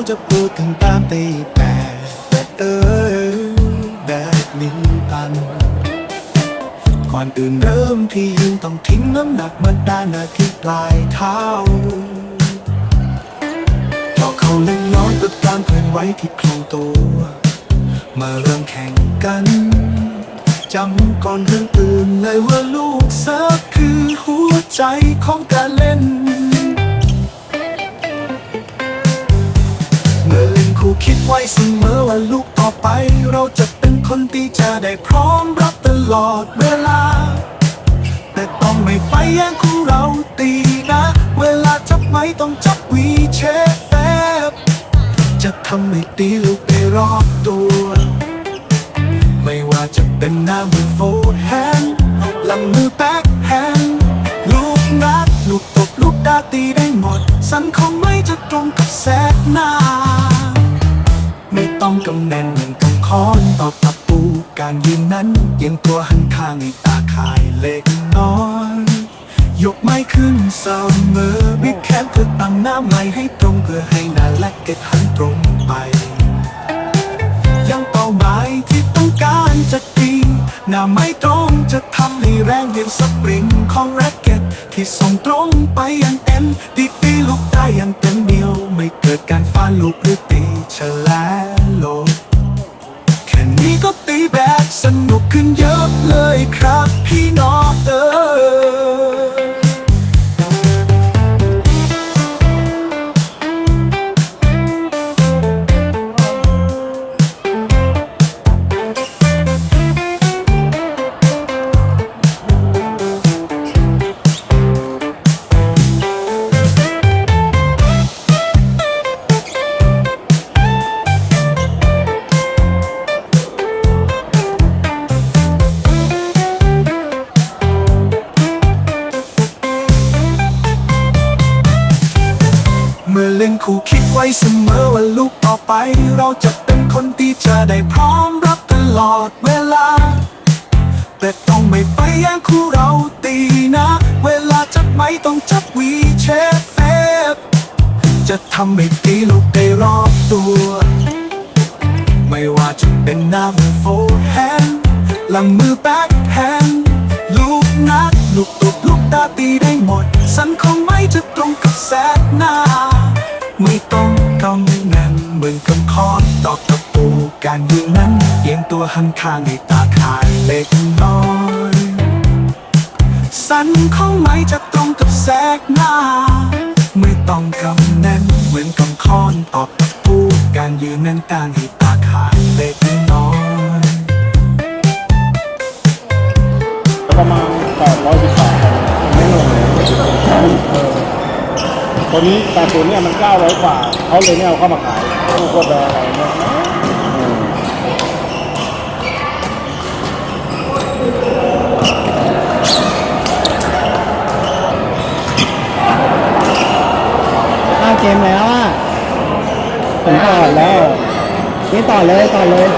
เต้าจะพูดถึงตามตีแต่แต่เออแบบนิ้นตันก่อนอื่นเริ่มที่ยืนต้องทิ้งน้ำหนักมาด้านหน้าที่ปลายเท้าพอเขาเล่นน้อยตัดการเคลื่อนไหวที่คล่องตัว มาเริ่มแข่งกันจำก่อนเรื่องอื่นเลยว่าลูกเซิร์ฟคือหัวใจของการเล่น คิดไว้เสมอว่าลูกต่อไป เราจะเป็นคนที่จะได้พร้อมรับตลอดเวลา แต่ต้องไม่ไปแย่งคู่เราตีนะ เวลาจับไม่ต้องจับวีเชฟแฟบจะทำให้ตีลูกไปรอบตัว ไม่ว่าจะเป็นหน้ามือโฟร์แฮนด์หลังมือแบ็คแฮนด์ลูกนัดลูกตบลูกดาตีได้หมด สันคงไม่จะตรงกับแสกหน้า องกำแน่นเหมือนกับค้อนตอกตะปูการยืนนั้นเอียงตัวหันข้างให้ตาคายเล็กน้อย ยกไม้ขึ้นเสมอบิ๊กแคปเพื่อตั้งหน้าไม้ให้ตรงเพื่อให้หน้าและเก็ตหันตรงไป ยังเป้าหมายที่ต้องการจะตีหน้าไม่ตรงจะทำให้แรงเวียนสปริงของแร็ ที่ส่งตรงไปยังเอ็นดีตีลูกได้อย่างเต็มเดียว ไม่เกิดการฟาดลูกหรือตีเฉลโลกแค่นี้ก็ตีแบบสนุกขึ้นเยอะเลยครับ พี่น้องเออ คู่คิดไว้เสมอว่าลูกต่อไป เราจะเป็นคนที่จะได้พร้อมรับตลอดเวลา แต่ต้องไม่ไปแย่งคู่เราตีนะ เวลาจับไม่ต้องจับวีเชฟเฟบจะทำให้ตีลูกได้รอบตัว ไม่ว่าจะเป็นหน้ามือโฟร์แฮนด์หลังมือแบ็คแฮนด์ลูกนัดลูกตบลูกตาตีได้หมด สันคงไม่จะตรงกับแสกหน้า ไม่ต้องกำแน่นเหมือนกับคอนตอกตะปูการยืนนั้นเอียงตัวหันข้างให้ตาคายเล็กน้อย สันของไม้จะตรงกับแสกหน้า ไม่ต้องกำแน่นเหมือนกับคอนตอกตะปูการยืนนั้นการให้ตาคายเล็กน้อยประมาณ800วิชาไม่ลงเลยเออ ตัวนี้แต่ตัวเนี้ยมัน900กว่าเขาเลยไม่เอาเข้ามาขายพวกกดแบรนด์อะไรเนี่ยอืมห้าเกมแล้วอะผมต่อแล้ว นี่ต่อเลยต่อเลย